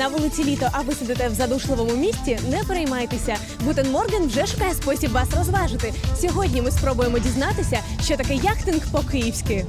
На вулиці літо, а ви сидите в задушливому місті, не переймайтеся. Гутен Морген вже шукає спосіб вас розважити. Сьогодні ми спробуємо дізнатися, що таке яхтинг по-київськи.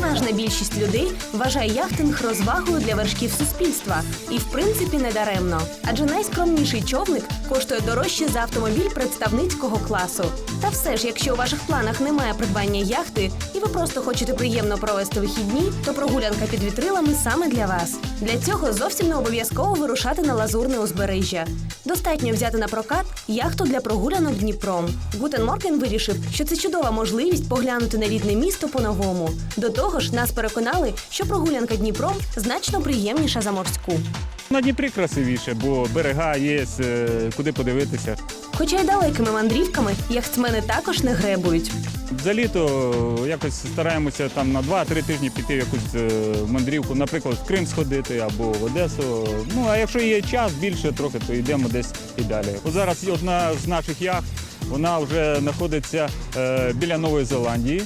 Переважна більшість людей вважає яхтинг розвагою для вершків суспільства, і в принципі не даремно. Адже найскромніший човник коштує дорожче за автомобіль представницького класу. Та все ж, якщо у ваших планах немає придбання яхти, і ви просто хочете приємно провести вихідні, то прогулянка під вітрилами саме для вас. Для цього зовсім не обов'язково вирушати на лазурне узбережжя. Достатньо взяти на прокат яхту для прогулянок Дніпром. Гутен Морген вирішив, що це чудова можливість поглянути на рідне місто по-новому. До того ж, нас переконали, що прогулянка Дніпром значно приємніша за морську. На Дніпрі красивіше, бо берега є, е, куди подивитися. Хоча й далекими мандрівками яхтсмени також не гребують. За літо якось стараємося там на 2-3 тижні піти в якусь е, мандрівку, наприклад, в Крим сходити або в Одесу. Ну а якщо є час більше трохи, то йдемо десь і далі. От зараз одна з наших яхт, вона вже знаходиться е, біля Нової Зеландії.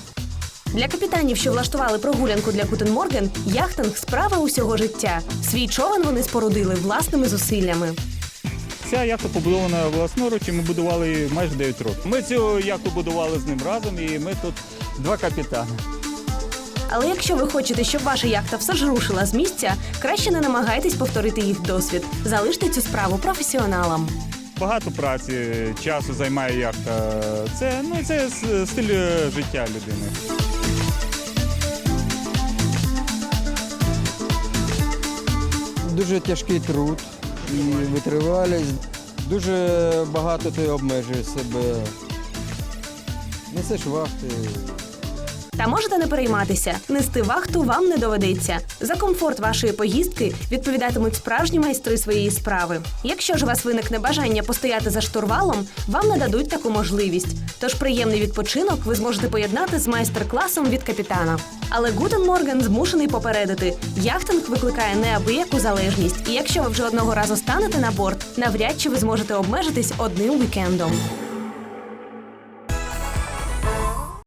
Для капітанів, що влаштували прогулянку для Гутен Морген, яхтинг справа усього життя. Свій човен вони спорудили власними зусиллями. Ця яхта побудована власноруч, і ми будували її майже 9 років. Ми цю яхту будували з ним разом, і ми тут два капітани. Але якщо ви хочете, щоб ваша яхта все ж рушила з місця, краще не намагайтесь повторити їх досвід. Залиште цю справу професіоналам. Багато праці, часу займає яхта. Це ну це стиль життя людини. Дуже тяжкий труд і витривалість. Дуже багато ти обмежуєш себе. Несеш вахти. Та можете не перейматися, нести вахту вам не доведеться. За комфорт вашої поїздки відповідатимуть справжні майстри своєї справи. Якщо ж у вас виникне бажання постояти за штурвалом, вам нададуть таку можливість. Тож приємний відпочинок ви зможете поєднати з майстер-класом від капітана. Але Гутен Морген змушений попередити, яхтинг викликає неабияку залежність, і якщо ви вже одного разу станете на борт, навряд чи ви зможете обмежитись одним вікендом.